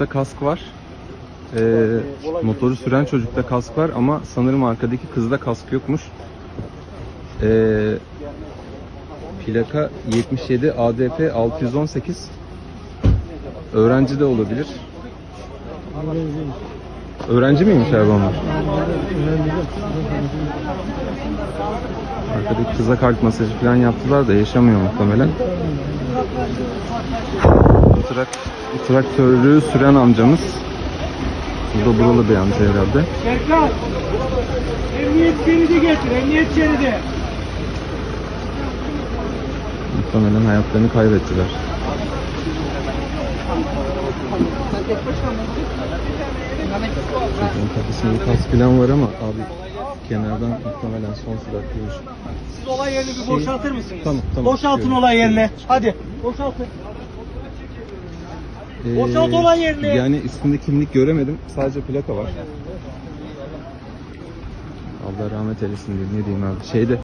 çocukta kask var. Ee, motoru süren çocukta kask var ama sanırım arkadaki kızda kask yokmuş. Ee, plaka 77 ADP 618. Öğrenci de olabilir. Öğrenci miymiş abi onlar? Arkadaki kıza kalp masajı falan yaptılar da yaşamıyor muhtemelen. Trak, traktörü süren amcamız. Bu da buralı bir amca herhalde. Serkan! Emniyet şeridi getir, emniyet şeridi. Muhtemelen hayatlarını kaybettiler. Çocuğun kafasında bir kas falan var ama abi kenardan muhtemelen son sürat görüş. Siz olay yerini bir boşaltır mısınız? Tamam, tamam. Boşaltın olay yerine. Hadi, boşaltın. Ee, Boşalt olay yerini. Yani üstünde kimlik göremedim. Sadece plaka var. Allah rahmet eylesin diyeyim. Ne diyeyim abi. Şeyde